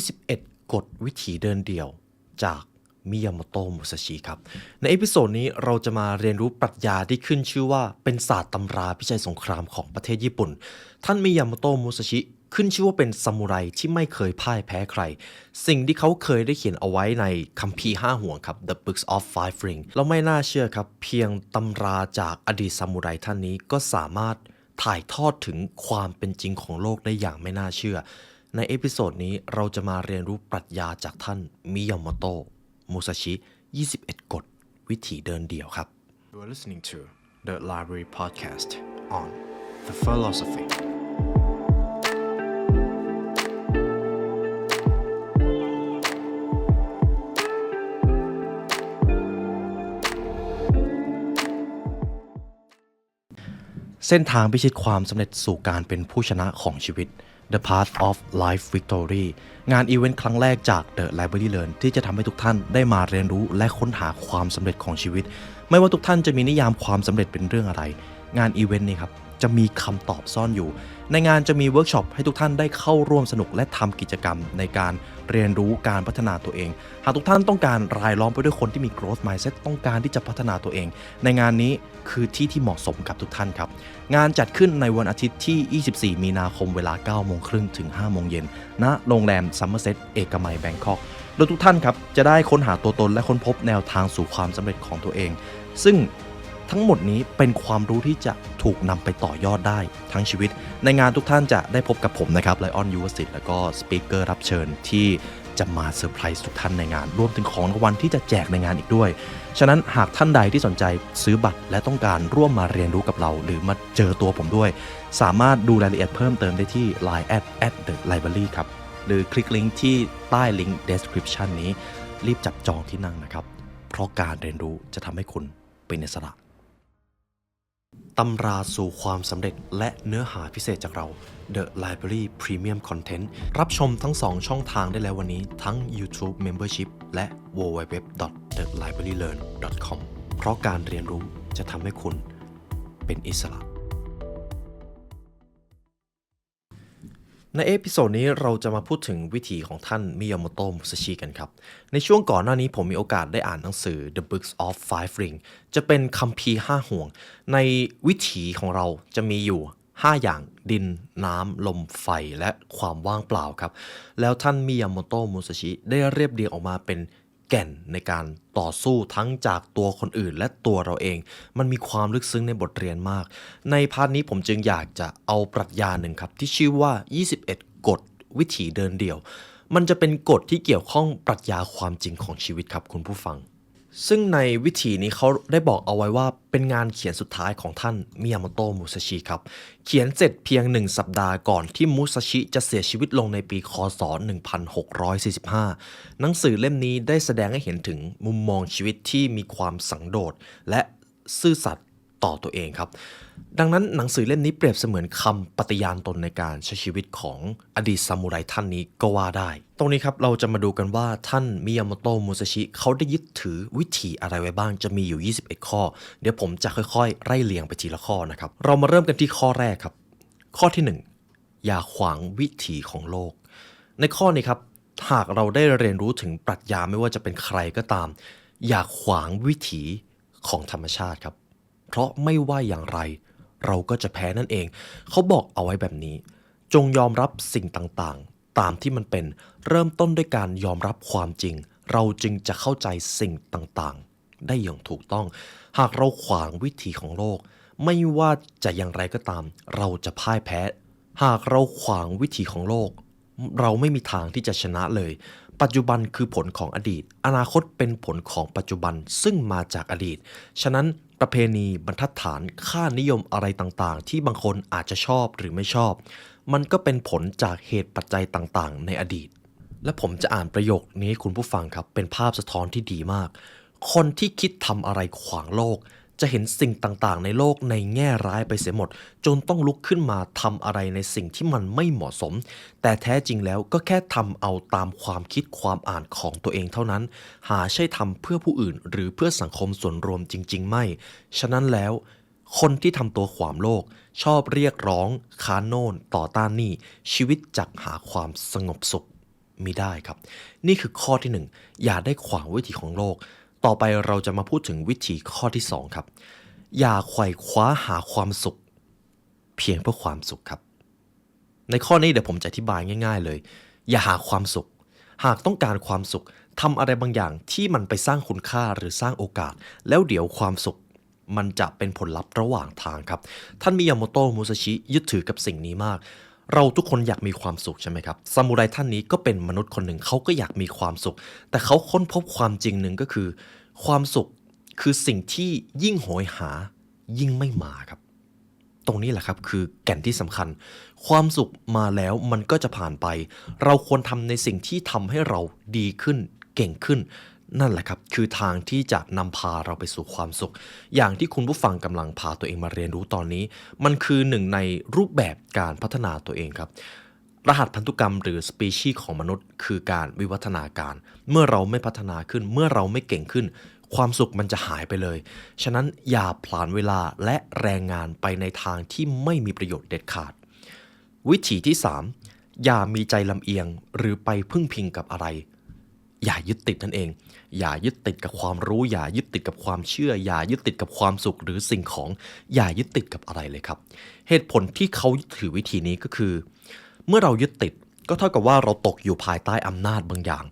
21 กฎวิถีเดินเดี่ยวจากมิยามโตะมุซาชิครับ ในเอพิโซดนี้เราจะมาเรียนรู้ปรัชญาที่ขึ้นชื่อว่าเป็นศาสตร์ตำราพิชัยสงครามของประเทศญี่ปุ่น ท่านมิยามโตะมุซาชิขึ้นชื่อว่าเป็นซามูไรที่ไม่เคยพ่ายแพ้ใคร สิ่งที่เขาเคยได้เขียนเอาไว้ในคัมภีร์ห้าห่วงครับ The Books of Five Rings เราไม่น่าเชื่อครับ เพียงตำราจากอดีตซามูไรท่านนี้ก็สามารถถ่ายทอดถึงความเป็นจริงของโลกได้อย่างไม่น่าเชื่อ ในเอพิโซดนี้เราจะมาเรียนรู้ปรัชญาจากท่านมิยาโมโตะมุซาชิ 21 กฎ วิถีเดินเดี่ยวครับ You are listening to the Library Podcast on the philosophy เส้นทางพิชิตความสำเร็จสู่การเป็นผู้ชนะของชีวิต The Path of Life Victory งานอีเวนต์ครั้งแรกจาก The Library Learn ที่จะทำให้ทุกท่านได้มาเรียนรู้และค้นหาความสำเร็จของชีวิต ไม่ว่าทุกท่านจะมีนิยามความสำเร็จเป็นเรื่องอะไร งานอีเวนต์นี้ครับ จะมีคำตอบซ่อนอยู่ ในงานจะมีเวิร์กช็อปให้ทุกท่านได้เข้าร่วมสนุกและทำกิจกรรมในการเรียนรู้การพัฒนาตัวเอง หากทุกท่านต้องการรายล้อมไปด้วยคนที่มี growth mindset ต้องการที่จะพัฒนาตัวเอง ในงานนี้คือที่ที่เหมาะสมกับทุกท่านครับ งานจัดขึ้นในวันอาทิตย์ที่ 24 มีนาคมเวลา 9 โมงครึ่งถึง 5 โมงเย็นณโรงแรมซัมเมอร์เซตเอกมัยแบงคอกโดยทุกท่านครับจะได้ค้นหาตัวตนและค้นพบแนวทางสู่ความสำเร็จของตัวเอง ซึ่ง ทั้งหมดนี้เป็นความรู้ที่จะถูกนำไปต่อยอดได้ทั้งชีวิต ในงานทุกท่านจะได้พบกับผมนะครับไลออนยูวสิทธิ์แล้วก็สปีกเกอร์รับเชิญที่จะมาเซอร์ไพรส์ทุกท่านในงาน รวมถึงของรางวัลที่จะแจกในงานอีกด้วย ฉะนั้นหากท่านใดที่สนใจซื้อบัตรและต้องการร่วมมาเรียนรู้กับเรา หรือมาเจอตัวผมด้วย สามารถดูรายละเอียดเพิ่มเติมได้ที่ Line at at the library ครับ หรือคลิกลิงก์ที่ใต้ลิงก์ description นี้ รีบจับจองที่นั่งนะครับ เพราะการเรียนรู้จะทำให้คุณเป็นอิสระ ตำราสู่ความสำเร็จและเนื้อหาพิเศษจากเรา The Library Premium Content รับชมทั้ง 2 ช่องทางได้แล้ววันนี้ทั้ง YouTube Membership และ www.thelibrarylearn.com เพราะการเรียนรู้จะทำให้คุณเป็นอิสระ ในเอพิโซดนี้เราจะมาพูดถึงวิถีของท่านมิยาโมโตะมุสชิกันครับ ในช่วงก่อนหน้านี้ผมมีโอกาสได้อ่านหนังสือ The Books of Five Rings จะเป็นคัมภีร์ห้าห่วง ในวิถีของเราจะมีอยู่ 5 อย่างดินน้ำ ลมไฟและความว่างเปล่าครับ แล้วท่านมิยาโมโตะมุสชิได้เรียบเรียงออกมาเป็น แก่นในการต่อสู้ทั้งจากตัวคนอื่นและตัวเราเอง มันมีความลึกซึ้งในบทเรียนมาก ในพาร์ทนี้ผมจึงอยากจะเอาปรัชญาหนึ่งครับ ที่ชื่อว่า 21 กฎวิถีเดินเดี่ยว มันจะเป็นกฎที่เกี่ยวข้องปรัชญาความจริงของชีวิตครับคุณผู้ฟัง ซึ่งในวิถีนี้เขาได้บอกเอาไว้ว่าเป็นงานเขียนสุดท้ายของท่านมิยาโมโตะมุซาชิครับ เขียนเสร็จเพียงหนึ่งสัปดาห์ก่อนที่มุซาชิจะเสียชีวิตลงในปีคศ 1645 หนังสือเล่มนี้ได้แสดงให้เห็นถึงมุมมองชีวิตที่มีความสังโดษและซื่อสัตย์ ต่อตัวเองครับ ดังนั้นหนังสือเล่มนี้เปรียบเสมือนคำปฏิญาณตนในการใช้ชีวิตของอดีตซามูไรท่านนี้ก็ว่าได้ ตรงนี้ครับเราจะมาดูกันว่าท่านมิยาโมโตะมุซาชิเขาได้ยึดถือวิถีอะไรไว้บ้างจะมีอยู่ 21 ข้อ เดี๋ยวผมจะค่อยๆ ไล่เรียงไปทีละข้อนะครับ เรามาเริ่มกันที่ข้อแรกครับ ข้อที่ 1 อย่าขวางวิถีของโลก ในข้อนี้ครับหากเราได้เรียนรู้ถึงปรัชญาไม่ว่าจะเป็นใครก็ตาม อย่าขวางวิถีของธรรมชาติครับ เพราะไม่ว่าอย่างไร เราก็จะแพ้นั่นเอง เขาบอกเอาไว้แบบนี้ จงยอมรับสิ่งต่างๆ ตามที่มันเป็นเริ่มต้นด้วยการยอมรับความจริง เราจึงจะเข้าใจสิ่งต่างๆ ได้อย่างถูกต้อง หากเราขวางวิถีของโลก ไม่ว่าจะอย่างไรก็ตาม เราจะพ่ายแพ้ หากเราขวางวิถีของโลก เราไม่มีทางที่จะชนะเลย ปัจจุบันคือผลของอดีต อนาคตเป็นผลของปัจจุบันซึ่งมาจากอดีต ฉะนั้น ประเพณีบรรทัดฐานค่านิยมอะไรต่างๆ ที่บางคนอาจจะชอบหรือไม่ชอบ มันก็เป็นผลจากเหตุปัจจัยต่างๆ ในอดีต และผมจะอ่านประโยคนี้ให้คุณผู้ฟังครับ เป็นภาพสะท้อนที่ดีมาก คนที่คิดทำอะไรขวางโลก จะเห็นสิ่งต่างๆ ในโลกในแง่ร้ายไปเสียหมด จนต้องลุกขึ้นมาทำอะไรในสิ่งที่มันไม่เหมาะสม แต่แท้จริงแล้วก็แค่ทำเอาตามความคิดความอ่านของตัวเองเท่านั้น หาใช่ทำเพื่อผู้อื่น หรือเพื่อสังคมส่วนรวมจริง ๆ ไม่ ฉะนั้นแล้ว คนที่ทำตัวขวามโลก ชอบเรียกร้องค้านโน่นต่อต้านนี่ชีวิตจักหาความสงบสุขมิได้ครับ นี่คือข้อที่หนึ่งอย่าได้ขวางวิถีของโลก ต่อไปเราจะมาพูดถึงวิถีข้อที่สองครับ อย่าไขว่คว้าหาความสุข เพียงเพื่อความสุขครับ ในข้อนี้เดี๋ยวผมจะอธิบายง่าย ๆ เลย อย่าหาความสุข หากต้องการความสุขทำอะไรบางอย่างที่มันไปสร้างคุณค่าหรือสร้างโอกาส แล้วเดี๋ยวความสุขมันจะเป็นผลลัพธ์ระหว่างทางครับ ท่านมิยาโมโตะมุซาชิยึดถือกับสิ่งนี้มาก เราทุกคนอยากมีความสุขใช่ไหมครับซามูไรท่านนี้ก็เป็นมนุษย์คนหนึ่งเขาก็อยากมีความสุข แต่เขาค้นพบความจริงหนึ่งก็คือ ความสุขคือสิ่งที่ยิ่งโหยหายิ่งไม่มาครับ ตรงนี้แหละครับคือแก่นที่สำคัญ ความสุขมาแล้วมันก็จะผ่านไป เราควรทำในสิ่งที่ทำให้เราดีขึ้นเก่งขึ้น นั่นแหละครับ คือทางที่จะนำพาเราไปสู่ความสุข อย่างที่คุณผู้ฟังกำลังพาตัวเองมาเรียนรู้ตอนนี้ มันคือหนึ่งในรูปแบบการพัฒนาตัวเองครับ รหัสพันธุกรรมหรือสปีชีส์ของมนุษย์ คือการวิวัฒนาการ เมื่อเราไม่พัฒนาขึ้น เมื่อเราไม่เก่งขึ้น ความสุขมันจะหายไปเลย ฉะนั้นอย่าผลานเวลาและแรงงานไปในทางที่ไม่มีประโยชน์เด็ดขาด วิธีที่ 3อย่ามีใจลำเอียงหรือไปพึ่งพิงกับอะไร อย่ายึดติดนั่นเอง อย่ายึดติดกับความรู้ อย่ายึดติดกับความเชื่อ อย่ายึดติดกับความสุขหรือสิ่งของ อย่ายึดติดกับอะไรเลยครับ เหตุผลที่เขาถือวิธีนี้ก็คือ เมื่อเรายึดติดก็เท่ากับว่าเราตกอยู่ภายใต้อำนาจบางอย่าง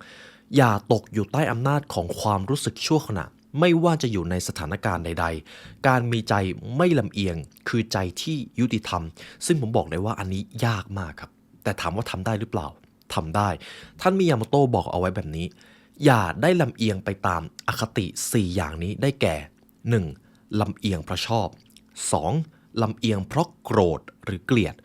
อย่าตกอยู่ใต้อำนาจของความรู้สึกชั่วขณะ ไม่ว่าจะอยู่ในสถานการณ์ใด ๆ การมีใจไม่ลำเอียง คือใจที่ยุติธรรม ซึ่งผมบอกเลยว่าอันนี้ยากมากครับ แต่ถามว่าทำได้หรือเปล่า ทำได้ ท่านมิยามโตะบอกเอาไว้แบบนี้ อย่าได้ลำเอียงไปตามอคติ 4 อย่างนี้ได้แก่ 1. ลำเอียงเพราะชอบ 2. ลำเอียงเพราะโกรธหรือเกลียด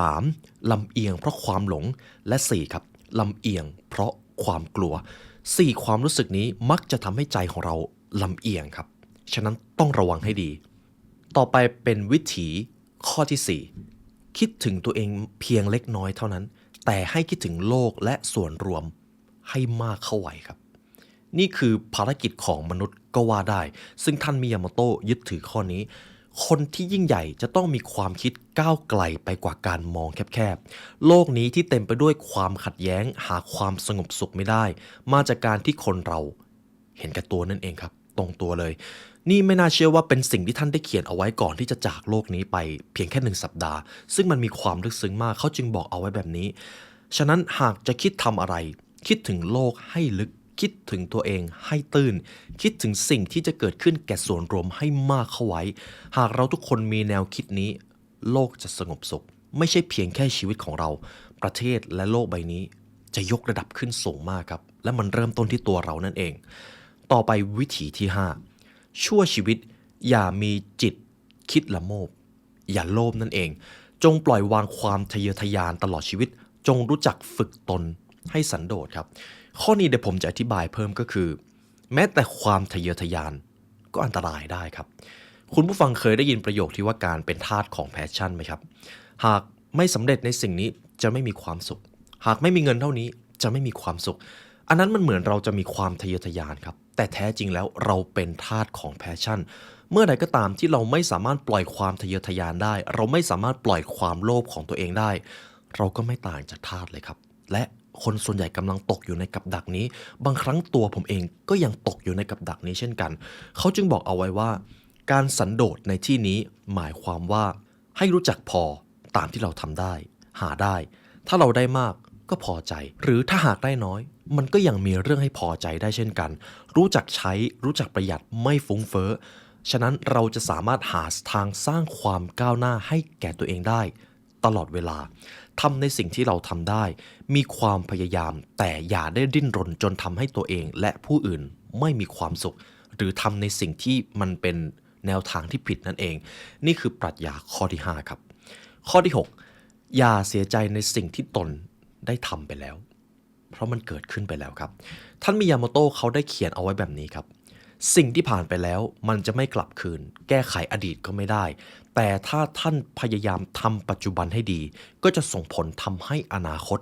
3. ลำเอียงเพราะความหลงและ 4 ครับลำเอียงเพราะความกลัว 4 ความรู้สึกนี้มักจะทำให้ใจของเราลำเอียงครับ ฉะนั้นต้องระวังให้ดี ต่อไปเป็นวิถีข้อที่ 4 คิดถึงตัวเองเพียงเล็กน้อยเท่านั้น แต่ให้คิดถึงโลกและส่วนรวมให้มากเข้าไว้ครับ นี่คือภารกิจของมนุษย์ก็ว่าได้ ซึ่งท่านมิยาโมโตะยึดถือข้อนี้ คนที่ยิ่งใหญ่จะต้องมีความคิดก้าวไกลไปกว่าการมองแคบๆ โลกนี้ที่เต็มไปด้วยความขัดแย้งหาความสงบสุขไม่ได้ มาจากการที่คนเราเห็นแก่ตัวนั่นเองครับ ตรงตัวเลย นี่ไม่น่าเชื่อว่าเป็นสิ่งที่ท่านได้เขียนเอาไว้ก่อนที่จะจากโลกนี้ไปเพียงแค่หนึ่งสัปดาห์ ซึ่งมันมีความลึกซึ้งมากเขาจึงบอกเอาไว้แบบนี้ ฉะนั้นหากจะคิดทำอะไร คิดถึงโลกให้ลึกคิดถึงตัวเองให้ตื้นคิดถึงสิ่งที่จะเกิดขึ้นแก่ส่วนรวมให้มากเข้าไว้ หากเราทุกคนมีแนวคิดนี้ โลกจะสงบสุข ไม่ใช่เพียงแค่ชีวิตของเรา ประเทศและโลกใบนี้ จะยกระดับขึ้นสูงมากครับ และมันเริ่มต้นที่ตัวเรานั่นเอง ต่อไปวิถีที่ 5 ชั่วชีวิตอย่ามีจิตคิดละโมบ อย่าโลภนั่นเอง จงปล่อยวางความทะเยอทะยานตลอดชีวิต จงรู้จักฝึกตนให้สันโดษครับ ข้อนี้เดี๋ยวผมจะอธิบายเพิ่มก็คือ แม้แต่ความทะเยอทะยานก็อันตรายได้ครับ คุณผู้ฟังเคยได้ยินประโยคที่ว่าการเป็นทาสของแพชชั่นไหมครับ หากไม่สำเร็จในสิ่งนี้จะไม่มีความสุข หากไม่มีเงินเท่านี้จะไม่มีความสุข อันนั้นมันเหมือนเราจะมีความทะเยอทะยานครับ แต่แท้จริงแล้วเราเป็นทาสของแพชชั่น เมื่อใดก็ตามที่เราไม่สามารถปล่อยความทะเยอทะยานได้ เราไม่สามารถปล่อยความโลภของตัวเองได้ เราก็ไม่ต่างจากทาสเลยครับ และคนส่วนใหญ่กำลังตกอยู่ในกับดักนี้ บางครั้งตัวผมเองก็ยังตกอยู่ในกับดักนี้เช่นกัน เขาจึงบอกเอาไว้ว่า การสันโดษในที่นี้หมายความว่า ให้รู้จักพอตามที่เราทำได้ หาได้ ถ้าเราได้มากก็พอใจ หรือถ้าหากได้น้อย มันก็ยังมีเรื่องให้พอใจได้เช่นกัน รู้จักใช้รู้จักประหยัดไม่ฟุ้งเฟ้อ ฉะนั้นเราจะสามารถหาทางสร้างความก้าวหน้าให้แก่ตัวเองได้ ตลอดเวลาทำในสิ่งที่เราทำได้ มีความพยายามแต่อย่าได้ดิ้นรนจนทำให้ตัวเองและผู้อื่นไม่มีความสุข หรือทำในสิ่งที่มันเป็นแนวทางที่ผิดนั่นเอง นี่คือปรัชญาข้อที่ 5 ครับ ข้อที่ 6 อย่าเสียใจในสิ่งที่ตนได้ทำไปแล้ว เพราะมันเกิดขึ้นไปแล้วครับ ท่านมิยาโมโตะเขาได้เขียนเอาไว้แบบนี้ครับ สิ่งที่ผ่านไปแล้วมันจะไม่กลับคืน แก้ไขอดีตก็ไม่ได้ แต่ถ้าท่านพยายามทำปัจจุบันให้ดี ก็จะส่งผลทำให้อนาคต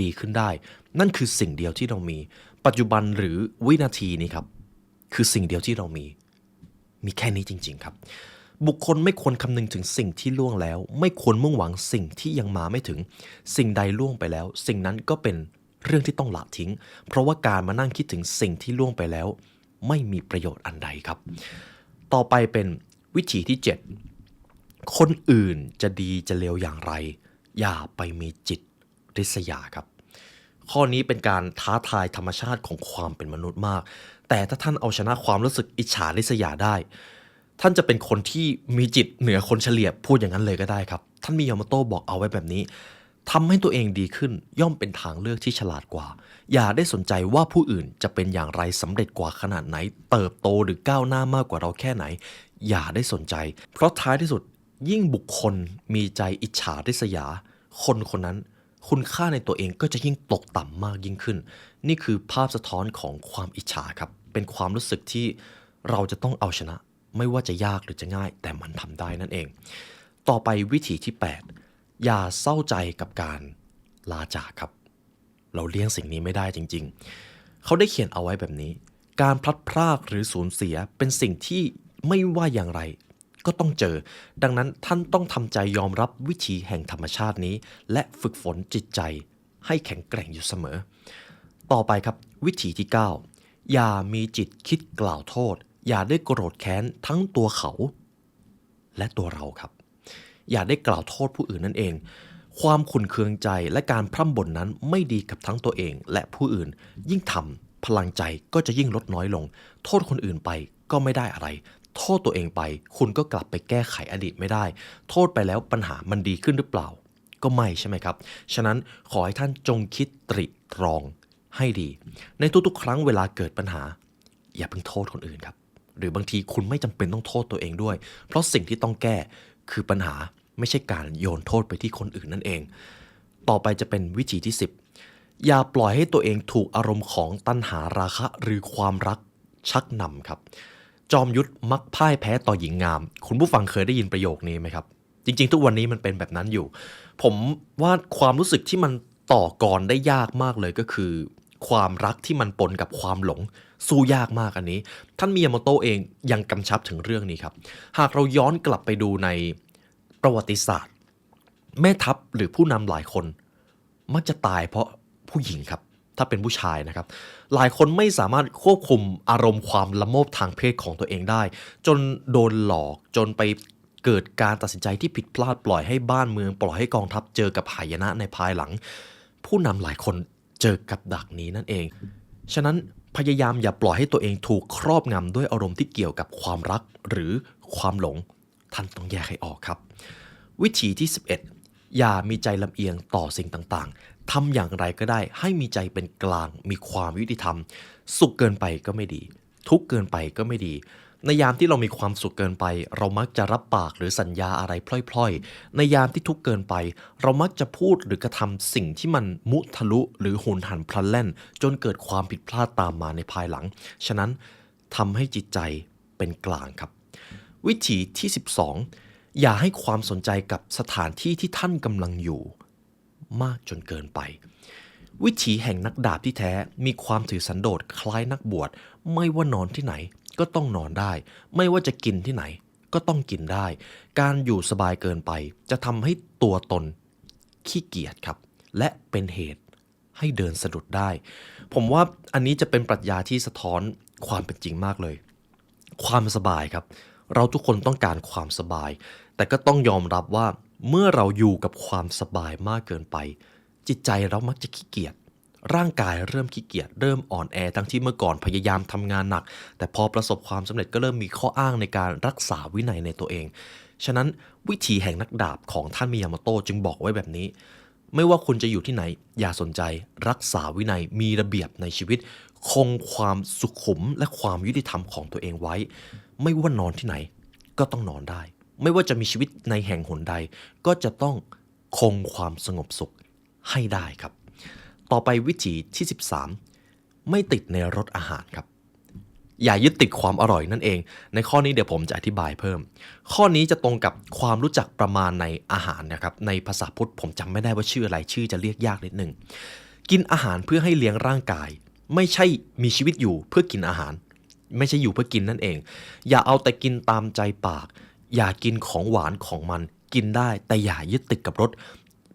ดีขึ้นได้ นั่นคือสิ่งเดียวที่เรามี ปัจจุบันหรือวินาทีนี้ครับ คือสิ่งเดียวที่เรามี มีแค่นี้จริง ๆครับ บุคคลไม่ควรคำนึงถึงสิ่งที่ล่วงแล้ว ไม่ควรมุ่งหวังสิ่งที่ยังมาไม่ถึง สิ่งใดล่วงไปแล้ว สิ่งนั้นก็เป็น เรื่องที่ต้องละทิ้ง เพราะว่าการมานั่งคิดถึงสิ่งที่ล่วงไปแล้ว ไม่มีประโยชน์อันใดครับ ต่อไปเป็นวิธีที่ 7 คนอื่นจะดีจะเลวอย่างไร อย่าไปมีจิตริษยาครับ ข้อนี้เป็นการท้าทายธรรมชาติของความเป็นมนุษย์มาก แต่ถ้าท่านเอาชนะความรู้สึกอิจฉาริษยาได้ ท่านจะเป็นคนที่มีจิตเหนือคนเฉลี่ยพูดอย่างนั้นเลยก็ได้ครับ ท่านมียามาโต้บอกเอาไว้แบบนี้ ทำให้ตัวเองดีขึ้นย่อมเป็นทางเลือกที่ฉลาดกว่า อย่าได้สนใจว่าผู้อื่นจะเป็นอย่างไรสำเร็จกว่าขนาดไหน เติบโตหรือก้าวหน้ามากกว่าเราแค่ไหน อย่าได้สนใจ เพราะท้ายที่สุดยิ่งบุคคลมีใจอิจฉาริษยา คนคนนั้น คุณค่าในตัวเองก็จะยิ่งตกต่ำมากยิ่งขึ้น นี่คือภาพสะท้อนของความอิจฉาครับ เป็นความรู้สึกที่เราจะต้องเอาชนะ ไม่ว่าจะยากหรือจะง่าย แต่มันทำได้นั่นเอง ต่อไปวิธีที่ 8 อย่าเศร้าใจกับการลาจากครับ เราเลี่ยงสิ่งนี้ไม่ได้จริง ๆ เขาได้เขียนเอาไว้แบบนี้ การพลัดพรากหรือสูญเสียเป็นสิ่งที่ไม่ว่าอย่างไรก็ต้องเจอ ดังนั้นท่านต้องทำใจยอมรับวิถีแห่งธรรมชาตินี้ และฝึกฝนจิตใจให้แข็งแกร่งอยู่เสมอ ต่อไปครับวิธีที่ 9 อย่ามีจิตคิดกล่าวโทษ อย่าได้โกรธแค้นทั้งตัวเขา และตัวเราครับ อย่าได้กล่าวโทษผู้อื่นนั่นเอง ความขุนเคืองใจและการพร่ำบ่นนั้นไม่ดีกับทั้งตัวเองและผู้อื่น ยิ่งทำพลังใจก็จะยิ่งลดน้อยลง โทษคนอื่นไปก็ไม่ได้อะไร โทษตัวเองไป คุณก็กลับไปแก้ไขอดีตไม่ได้ โทษไปแล้วปัญหามันดีขึ้นหรือเปล่า ก็ไม่ใช่ไหมครับ ฉะนั้นขอให้ท่านจงคิดตริตรองให้ดี ในทุกๆ ครั้งเวลาเกิดปัญหา อย่าเพิ่งโทษคนอื่นครับ หรือบางทีคุณไม่จำเป็นต้องโทษตัวเองด้วย เพราะสิ่งที่ต้องแก้คือปัญหา ไม่ใช่การโยนโทษไปที่คนอื่นนั่นเอง ต่อไปจะเป็นวิธีที่ 10 อย่าปล่อยให้ตัวเองถูกอารมณ์ของตัณหาราคะหรือความรักชักนำครับ จอมยุทธมักพ่ายแพ้ต่อหญิงงาม คุณผู้ฟังเคยได้ยินประโยคนี้ไหมครับ จริง ๆ ทุกวันนี้มันเป็นแบบนั้นอยู่ ผมว่าความรู้สึกที่มันต่อกรได้ยากมากเลยก็คือ ความรักที่มันปนกับความหลง สู้ยากมากอันนี้ ท่านมิยาโมโตะเองยังกำชับถึงเรื่องนี้ครับ หากเราย้อนกลับไปดูใน ประวัติศาสตร์ แม่ทัพหรือผู้นำหลายคน มักจะตายเพราะผู้หญิงครับ ถ้าเป็นผู้ชายนะครับ หลายคนไม่สามารถควบคุมอารมณ์ความละโมบทางเพศของตัวเองได้ จนโดนหลอกจนไปเกิดการตัดสินใจที่ผิดพลาดปล่อยให้บ้านเมือง ปล่อยให้กองทัพเจอกับหายนะในภายหลัง ผู้นำหลายคนเจอกับดักนี้นั่นเอง ฉะนั้นพยายามอย่าปล่อยให้ตัวเองถูกครอบงำด้วยอารมณ์ที่เกี่ยวกับความรักหรือความหลง ท่านต้องแยกให้ออกครับ วิธีที่ 11 อย่ามีใจลำเอียงต่อสิ่งต่างๆทำอย่างไรก็ได้ให้มีใจเป็นกลางมีความยุติธรรม สุขเกินไปก็ไม่ดี ทุกเกินไปก็ไม่ดีในยามที่เรามีความสุขเกินไป เรามักจะรับปากหรือสัญญาอะไรพล่อยๆ ในยามที่ทุกเกินไป เรามักจะพูดหรือกระทำสิ่งที่มันมุทะลุหรือหุนหันพลันแล่น จนเกิดความผิดพลาดตามมาในภายหลัง ฉะนั้นทำให้จิตใจเป็นกลางครับ วิธีที่ 12 อย่าให้ความสนใจกับสถานที่ที่ท่านกำลังอยู่ มากจนเกินไป วิถีแห่งนักดาบที่แท้มีความถือสันโดษคล้ายนักบวช ไม่ว่านอนที่ไหนก็ต้องนอนได้ ไม่ว่าจะกินที่ไหนก็ต้องกินได้ การอยู่สบายเกินไป จะทำให้ตัวตนขี้เกียจครับ และเป็นเหตุให้เดินสะดุดได้ ผมว่าอันนี้จะเป็นปรัชญาที่สะท้อนความเป็นจริงมากเลย ความสบายครับ เราทุกคนต้องการความสบาย แต่ก็ต้องยอมรับว่าเมื่อเราอยู่กับความสบายมากเกินไป จิตใจเรามักจะขี้เกียจร่างกายเริ่มขี้เกียจเริ่มอ่อนแอทั้งที่เมื่อก่อนพยายามทำงานหนัก แต่พอประสบความสำเร็จก็เริ่มมีข้ออ้างในการรักษาวินัยในตัวเอง ฉะนั้นวิธีแห่งนักดาบของท่านมิยาโมโตะจึงบอกไว้แบบนี้ ไม่ว่าคุณจะอยู่ที่ไหน อย่าสนใจรักษาวินัยมีระเบียบในชีวิต คงความสุขุมและความยุติธรรมของตัวเองไว้ ไม่ว่านอนที่ไหน ก็ต้องนอนได้ ไม่ว่าจะมีชีวิตในแห่งหนใด ก็จะต้องคงความสงบสุขให้ได้ครับ ต่อไปวิธีที่ 13 ไม่ติดในรสอาหารครับ อย่ายึดติดความอร่อยนั่นเอง ในข้อนี้เดี๋ยวผมจะอธิบายเพิ่ม ข้อนี้จะตรงกับความรู้จักประมาณในอาหารนะครับ ในภาษาพุทธผมจำไม่ได้ว่าชื่ออะไรชื่อจะเรียกยากนิดหนึ่งกินอาหารเพื่อให้เลี้ยงร่างกาย ไม่ใช่มีชีวิตอยู่เพื่อกินอาหาร ไม่ใช่อยู่เพื่อกินนั่นเอง อย่าเอาแต่กินตามใจปาก อย่ากินของหวานของมัน กินได้แต่อย่ายึดติดกับรส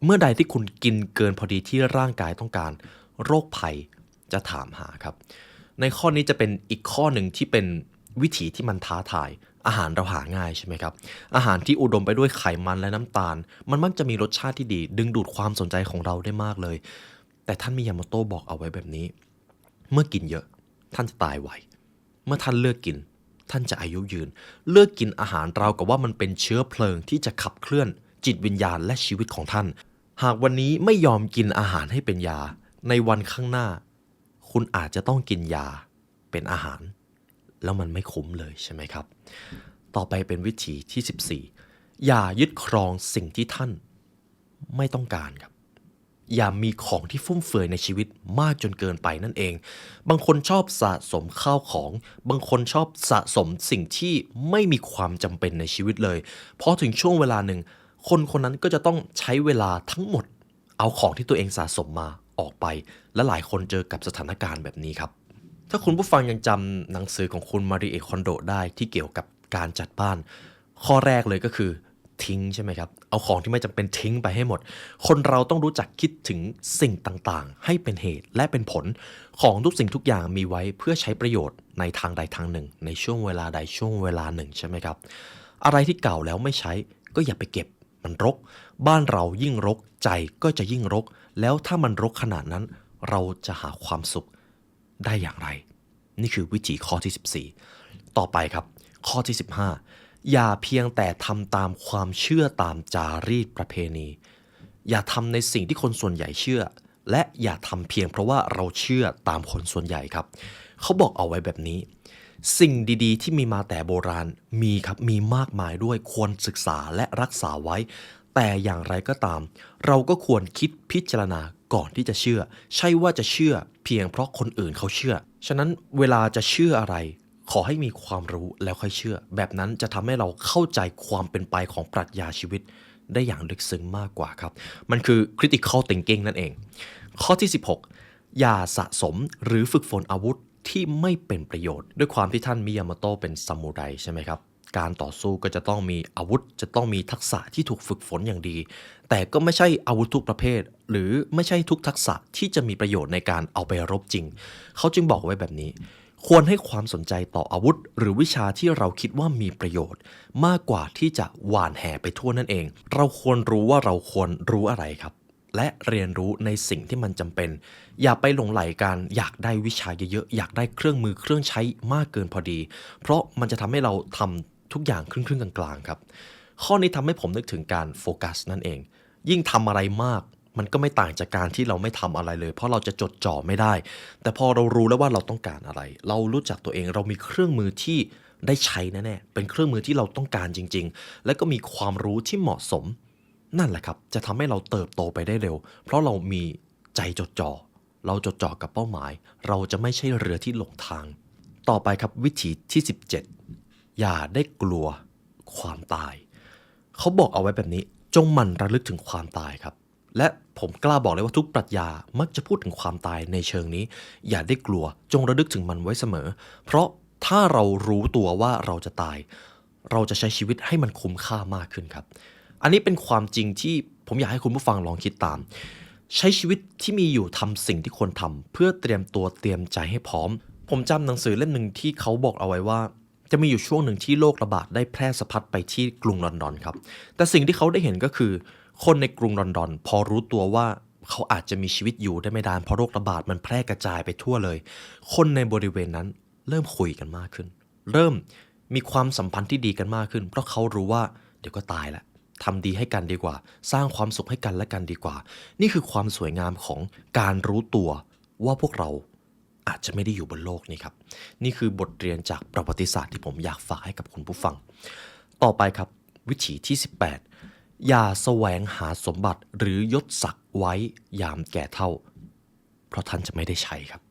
เมื่อใดที่คุณกินเกินพอดีที่ร่างกายต้องการ โรคภัยจะถามหาครับ ในข้อนี้จะเป็นอีกข้อหนึ่งที่เป็นวิถีที่มันท้าทาย อาหารเราหาง่ายใช่ไหมครับ อาหารที่อุดมไปด้วยไขมันและน้ำตาล มันมักจะมีรสชาติที่ดี ดึงดูดความสนใจของเราได้มากเลย แต่ท่านมิยาโมโตะบอกเอาไว้แบบนี้ เมื่อกินเยอะ ท่านจะตายไว เมื่อท่านเลิกกิน ท่านจะอายุยืน เลิกกินอาหารเรากับว่ามันเป็นเชื้อเพลิงที่จะขับเคลื่อน จิตวิญญาณและชีวิตของท่าน หากวันนี้ไม่ยอมกินอาหารให้เป็นยา ในวันข้างหน้า คุณอาจจะต้องกินยาเป็นอาหาร แล้วมันไม่คุ้มเลยใช่ไหมครับ ต่อไปเป็นวิธีที่ 14 อย่ายึดครองสิ่งที่ท่านไม่ต้องการครับ อย่ามีของที่ฟุ่มเฟือยในชีวิตมากจนเกินไปนั่นเอง บางคนชอบสะสมข้าวของ บางคนชอบสะสมสิ่งที่ไม่มีความจำเป็นในชีวิตเลย เพอถึงช่วงเวลาหนึ่ง คนคนนั้นก็จะต้องใช้เวลาทั้งหมด เอาของที่ตัวเองสะสมมาออกไป และหลายคนเจอกับสถานการณ์แบบนี้ครับ ถ้าคุณผู้ฟังยังจำหนังสือของคุณมาริเอคอนโดได้ที่เกี่ยวกับการจัดบ้าน ข้อแรกเลยก็คือ ทิ้งใช่ไหมครับ เอาของที่ไม่จำเป็นทิ้งไปให้หมด คนเราต้องรู้จักคิดถึงสิ่งต่างๆ ให้เป็นเหตุและเป็นผลของทุกสิ่งทุกอย่างมีไว้เพื่อใช้ประโยชน์ในทางใดทางหนึ่ง ในช่วงเวลาใดช่วงเวลาหนึ่งใช่ไหมครับ อะไรที่เก่าแล้วไม่ใช้ก็อย่าไปเก็บ มันรก บ้านเรายิ่งรกใจก็จะยิ่งรก แล้วถ้ามันรกขนาดนั้น เราจะหาความสุขได้อย่างไร นี่คือวิธีข้อที่ 14 ต่อไปครับ ข้อที่ 15 อย่าเพียงแต่ทำตามความเชื่อตามจารีตประเพณี อย่าทำในสิ่งที่คนส่วนใหญ่เชื่อ และอย่าทำเพียงเพราะว่าเราเชื่อตามคนส่วนใหญ่ครับ เขาบอกเอาไว้แบบนี้ สิ่งดีๆ ที่มีมาแต่โบราณมีครับมีมากมายด้วยควรศึกษาและรักษาไว้ แต่อย่างไรก็ตาม เราก็ควรคิดพิจารณาก่อนที่จะเชื่อ ใช่ว่าจะเชื่อเพียงเพราะคนอื่นเขาเชื่อ ฉะนั้นเวลาจะเชื่ออะไร ขอให้มีความรู้แล้วค่อยเชื่อ แบบนั้นจะทำให้เราเข้าใจความเป็นไปของปรัชญาชีวิตได้อย่างลึกซึ้งมากกว่าครับ มันคือ critical thinking นั่นเอง ข้อที่ 16 อย่าสะสมหรือฝึกฝนอาวุธที่ไม่เป็นประโยชน์ ด้วยความที่ท่านมิยาโมโตะเป็นซามูไรใช่ไหมครับ การต่อสู้ก็จะต้องมีอาวุธ จะต้องมีทักษะที่ถูกฝึกฝนอย่างดี แต่ก็ไม่ใช่อาวุธทุกประเภท หรือไม่ใช่ทุกทักษะที่จะมีประโยชน์ในการเอาไปรบจริง เขาจึงบอกไว้แบบนี้ ควรให้ความสนใจต่ออาวุธ หรือวิชาที่เราคิดว่ามีประโยชน์ มากกว่าที่จะหว่านแห่ไปทั่วนั่นเอง เราควรรู้ว่าเราควรรู้อะไรครับ และเรียนรู้ในสิ่งที่มันจำเป็น อย่าไปหลงไหลการอยากได้วิชาเยอะๆอยากได้เครื่องมือเครื่องใช้มากเกินพอดี เพราะมันจะทำให้เราทำทุกอย่างครึ่งๆกลางๆครับ ข้อนี้ทำให้ผมนึกถึงการโฟกัสนั่นเอง ยิ่งทำอะไรมาก มันก็ไม่ต่างจากการที่เราไม่ทำอะไรเลย เพราะเราจะจดจ่อไม่ได้ แต่พอเรารู้แล้วว่าเราต้องการอะไร เรารู้จักตัวเองเรามีเครื่องมือที่ได้ใช้แน่ๆเป็นเครื่องมือที่เราต้องการจริง ๆ และก็มีความรู้ที่เหมาะสม นั่นแหละครับ จะทำให้เราเติบโตไปได้เร็ว เพราะเรามีใจจดจ่อเราจดจ่อกับเป้าหมาย เราจะไม่ใช่เรือที่หลงทาง ต่อไปครับวิธีที่ 17 อย่าได้กลัวความตาย เขาบอกเอาไว้แบบนี้จงหมั่นระลึกถึงความตายครับ และผมกล้าบอกเลยว่าทุกปรัชญามักจะพูดถึงความตายในเชิงนี้ อย่าได้กลัวจงระลึกถึงมันไว้เสมอ เพราะถ้าเรารู้ตัวว่าเราจะตาย เราจะใช้ชีวิตให้มันคุ้มค่ามากขึ้นครับ อันนี้เป็นความจริงที่ผมอยากให้คุณผู้ฟังลองคิดตาม ใช้ชีวิตที่มีอยู่ทำสิ่งที่ควรทำเพื่อเตรียมตัวเตรียมใจให้พร้อม ผมจำหนังสือเล่มหนึ่งที่เขาบอกเอาไว้ว่าจะมีอยู่ช่วงหนึ่งที่โรคระบาดได้แพร่สะพัดไปที่กรุงลอนดอนครับ แต่สิ่งที่เขาได้เห็นก็คือ คนในกรุงลอนดอน พอรู้ตัวว่าเขาอาจจะมีชีวิตอยู่ได้ไม่นานเพราะโรคระบาดมันแพร่กระจายไปทั่วเลย คนในบริเวณนั้นเริ่มคุยกันมากขึ้น เริ่มมีความสัมพันธ์ที่ดีกันมากขึ้น เพราะเขารู้ว่าเดี๋ยวก็ตายแล้วทำดีให้กันดีกว่า สร้างความสุขให้กันและกันดีกว่า นี่คือความสวยงามของการรู้ตัวว่าพวกเราอาจจะไม่ได้อยู่บนโลกนี้ครับ นี่คือบทเรียนจากประวัติศาสตร์ที่ผมอยากฝากให้กับคุณผู้ฟัง ต่อไปครับ วิถีที่ 18 อย่าแสวงหาสมบัติหรือยศศักดิ์ไว้ยามแก่เท่า เพราะท่านจะไม่ได้ใช้ครับ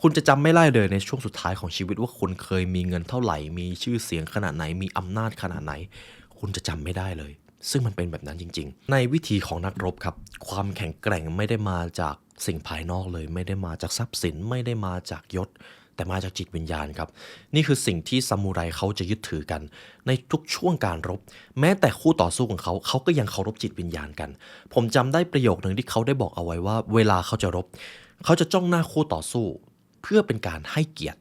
คุณจะจำไม่ได้เลยในช่วงสุดท้ายของชีวิตว่าคุณเคยมีเงินเท่าไหร่ มีชื่อเสียงขนาดไหน มีอำนาจขนาดไหน คุณจะจำไม่ได้เลย ซึ่งมันเป็นแบบนั้นจริง ๆ ในวิธีของนักรบครับ ความแข็งแกร่งไม่ได้มาจากสิ่งภายนอกเลย ไม่ได้มาจากทรัพย์สิน ไม่ได้มาจากยศ แต่มาจากจิตวิญญาณครับ นี่คือสิ่งที่ซามูไรเขาจะยึดถือกัน ในทุกช่วงการรบ แม้แต่คู่ต่อสู้ของเขาเขาก็ยังเคารพจิตวิญญาณกัน ผมจำได้ประโยคหนึ่งที่เขาได้บอกเอาไว้ว่า เวลาเขาจะรบ เขาจะจ้องหน้าคู่ต่อสู้ เพื่อเป็นการให้เกียรติ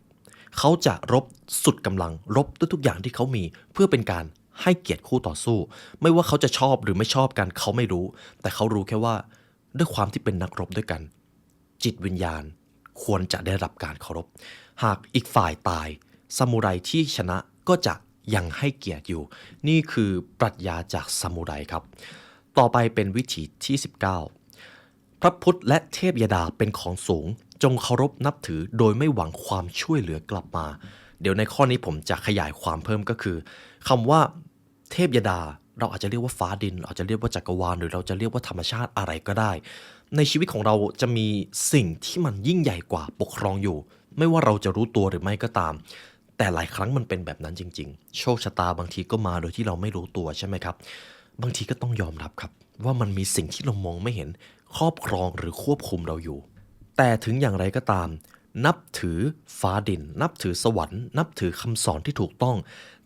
เขาจะรบสุดกำลังรบด้วยทุกอย่างที่เขามี เพื่อเป็นการให้เกียรติคู่ต่อสู้ ไม่ว่าเขาจะชอบหรือไม่ชอบกันเขาไม่รู้ แต่เขารู้แค่ว่าด้วยความที่เป็นนักรบด้วยกัน จิตวิญญาณควรจะได้รับการเคารพ หากอีกฝ่ายตายซามูไรที่ชนะก็จะยังให้เกียรติอยู่ นี่คือปรัชญาจากซามูไรครับ ต่อไปเป็นวิถีที่ 19 พระพุทธและเทพยดาเป็นของสูง จงเคารพนับถือโดยไม่หวังความช่วยเหลือกลับมา เดี๋ยวในข้อนี้ผมจะขยายความเพิ่มก็คือคำว่าเทพยดาเราอาจจะเรียกว่าฟ้าดิน เราอาจจะเรียกว่าจักรวาลหรือเราจะเรียกว่าธรรมชาติอะไรก็ได้ ในชีวิตของเราจะมีสิ่งที่มันยิ่งใหญ่กว่าปกครองอยู่ ไม่ว่าเราจะรู้ตัวหรือไม่ก็ตาม แต่หลายครั้งมันเป็นแบบนั้นจริง ๆ โชคชะตาบางทีก็มาโดยที่เราไม่รู้ตัวใช่ไหมครับ บางทีก็ต้องยอมรับครับ ว่ามันมีสิ่งที่เรามองไม่เห็นครอบครองหรือควบคุมเราอยู่ แต่ถึงอย่างไรก็ตาม นับถือฟ้าดิน นับถือสวรรค์ นับถือคำสอนที่ถูกต้อง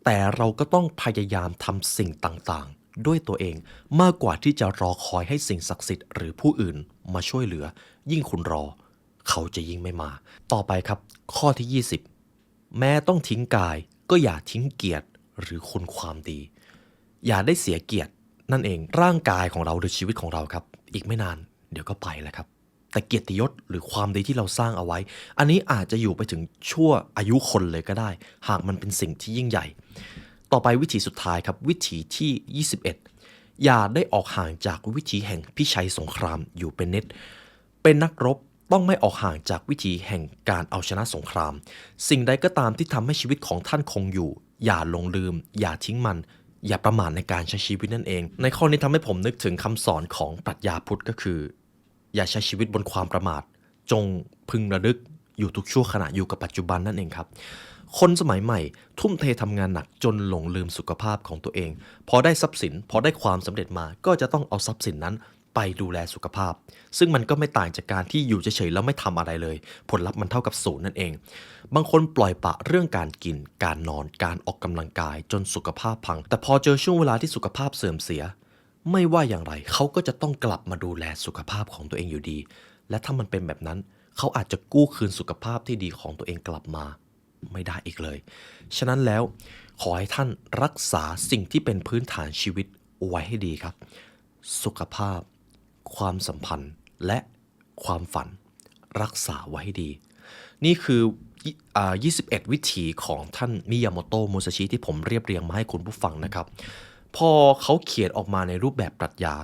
แต่เราก็ต้องพยายามทำสิ่งต่างๆด้วยตัวเองมากกว่าที่จะรอคอยให้สิ่งศักดิ์สิทธิ์หรือผู้อื่นมาช่วยเหลือ ยิ่งคุณรอ เขาจะยิ่งไม่มา ต่อไปครับ ข้อที่ 20 แม้ต้องทิ้งกายก็อย่าทิ้งเกียรติหรือคุณความดี อย่าได้เสียเกียรติ นั่นเองร่างกายของเราหรือชีวิตของเราครับ อีกไม่นานเดี๋ยวก็ไปแล้วครับ แต่เกียรติยศหรือความดีที่เราสร้างเอาไว้ อันนี้อาจจะอยู่ไปถึงชั่วอายุคนเลยก็ได้ หากมันเป็นสิ่งที่ยิ่งใหญ่ ต่อไปวิธีสุดท้ายครับ วิธีที่ 21 อย่าได้ออกห่างจากวิธีแห่งพิชัยสงครามอยู่เป็นนิดเป็นนักรบ ต้องไม่ออกห่างจากวิธีแห่งการเอาชนะสงคราม สิ่งใดก็ตามที่ทำให้ชีวิตของท่านคงอยู่ อย่าหลงลืม อย่าทิ้งมัน อย่าประมาทในการใช้ชีวิตนั่นเอง ในข้อนี้ทำให้ผมนึกถึงคำสอนของปรัชญาพุทธก็คือ อย่าใช้ชีวิตบนความประมาท จงพึงระลึกอยู่ทุกชั่วขณะอยู่กับปัจจุบันนั่นเองครับ คนสมัยใหม่ ทุ่มเททำงานหนักจนหลงลืมสุขภาพของตัวเอง พอได้ทรัพย์สิน พอได้ความสำเร็จมาก็จะต้องเอาทรัพย์สินนั้น ไปดูแลสุขภาพ ซึ่งมันก็ไม่ต่างจากการที่อยู่เฉยๆแล้วไม่ทำอะไรเลย ผลลัพธ์มันเท่ากับศูนย์นั่นเอง บางคนปล่อยปะเรื่องการกิน การนอนการออกกำลังกายจนสุขภาพพัง แต่พอเจอช่วงเวลาที่สุขภาพเสื่อมเสีย ไม่ว่าอย่างไรเขาก็จะต้องกลับมาดูแลสุขภาพของตัวเองอยู่ดี และถ้ามันเป็นแบบนั้นเขาอาจจะกู้คืนสุขภาพที่ดีของตัวเองกลับมาไม่ได้อีกเลย ฉะนั้นแล้วขอให้ท่านรักษาสิ่งที่เป็นพื้นฐานชีวิตไว้ให้ดีครับ สุขภาพ ความสัมพันธ์และความฝันรักษาไว้ให้ดี นี่คือ21 วิถีของท่านมิยาโมโตะมูซาชิที่ผมเรียบเรียงมาให้คุณผู้ฟังนะครับ พอเขาเขียนออกมาในรูปแบบปรัชญา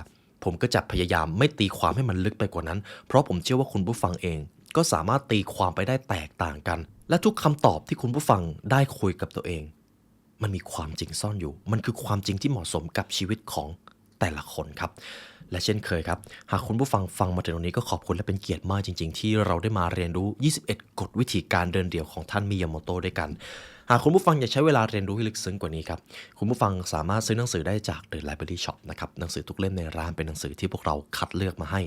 ผมก็จะพยายามไม่ตีความให้มันลึกไปกว่านั้น เพราะผมเชื่อว่าคุณผู้ฟังเอง ก็สามารถตีความไปได้แตกต่างกัน และทุกคำตอบที่คุณผู้ฟังได้คุยกับตัวเอง มันมีความจริงซ่อนอยู่ มันคือความจริงที่เหมาะสมกับชีวิตของแต่ละคนครับ และเช่นเคยครับ หากคุณผู้ฟังฟังมาถึงตรงนี้ก็ขอบคุณและเป็นเกียรติมากจริง ๆ ที่เราได้มาเรียนรู้ 21 กฎวิธีการเดินเดี่ยวของท่านมิยาโมโตะด้วยกัน หากคุณผู้ฟังอยากใช้เวลาเรียนรู้ให้ลึกซึ้งกว่านี้ครับ คุณผู้ฟังสามารถซื้อหนังสือได้จาก The Library Shop นะครับ หนังสือทุกเล่มในร้านเป็นหนังสือที่พวกเราคัดเลือกมาให้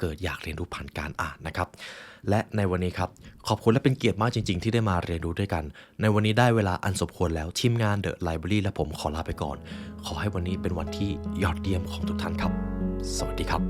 เกิดอยากเรียนรู้ผ่านการอ่านนะครับ และในวันนี้ครับ ขอบคุณและเป็นเกียรติมากจริง ๆ ที่ได้มาเรียนรู้ด้วยกัน ในวันนี้ได้เวลาอันสมควรแล้วทีมงาน The Library และผมขอลาไปก่อน ขอให้วันนี้เป็นวันที่ยอดเยี่ยมของทุกท่านครับ สวัสดีครับ